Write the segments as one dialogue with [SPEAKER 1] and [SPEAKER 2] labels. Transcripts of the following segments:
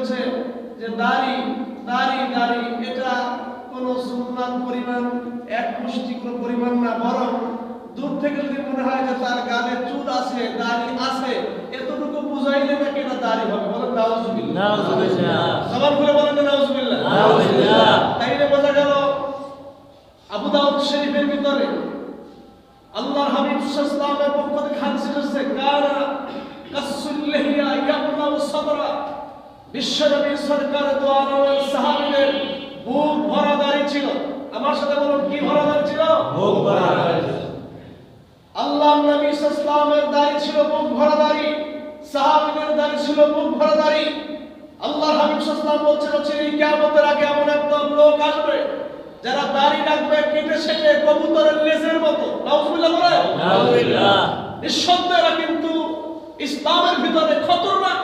[SPEAKER 1] বলছে যে দাড়ি দাড়ি দাড়ি এটা কোন সুন্নাত পরিমাণ এক মুষ্টি কোনো পরিমাণ না বরং দূর থেকে যদি মনে হয় যে তার গালে চুল আছে দাড়ি আছে এতটুকু বুঝাইলে নাকি এটা দাড়ি হবে বলেন নাউজুবিল্লাহ। সবার করে বলেন নাউজুবিল্লাহ। তাইলে বোঝা গেল আবু দাউদ শরীফের ভিতরে আল্লাহর হাবিব সাল্লাল্লাহু পক্ষ থেকে হাদিস এসেছে বিশ্বনবী সরকার দোয়ার সাহাবীদের বুক ভরা দাড়ি ছিল। আমার সাথে বলুন কি ভরা দাড়ি ছিল?
[SPEAKER 2] মুখ ভরা হয়েছে।
[SPEAKER 1] আল্লাহ নবী সাল্লামের দাড়ি ছিল বুক ভরা দাড়ি সাহাবীদের দাড়ি ছিল বুক ভরা দাড়ি আল্লাহর হাবিব সাল্লাম বলছেন চিনি কিয়ামতের আগে এমন একদল লোক আসবে যারা দাড়ি রাখবে কেটে সেটে কবুতরের লেজের মতো। নাউজুবিল্লাহ বলে
[SPEAKER 2] নাউজুবিল্লাহ।
[SPEAKER 1] নিঃসন্দেহে কিন্তু ইসলামের ভিতরে খতরনাক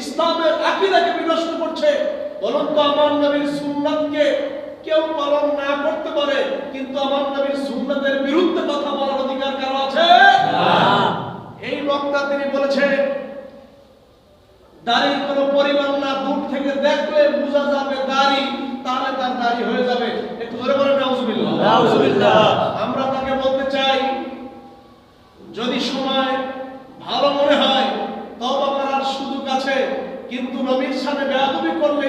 [SPEAKER 1] ইসলামের বিনষ্ট করছে বলুন তো আমার নবীর সুন্নাতকে কেউ পালন না করতে পারে কিন্তু আমার নবীর সুন্নাতের বিরুদ্ধে কথা বলার অধিকার কারও আছে। এই বক্তা তিনি বলেছে দাড়ির কোনো পরিমাণ না দূর থেকে দেখলে বোঝা যাবে দাড়ি তাহলে তার দাড়ি হয়ে যাবে একটু ধরে বলেন নাউজুবিল্লাহ। আমরা তাকে বলতে চাই যদি সময় ভালো মনে হয় তওবা করার সুযোগ আছে কিন্তু নবীর সাথে বেয়াদবি করলে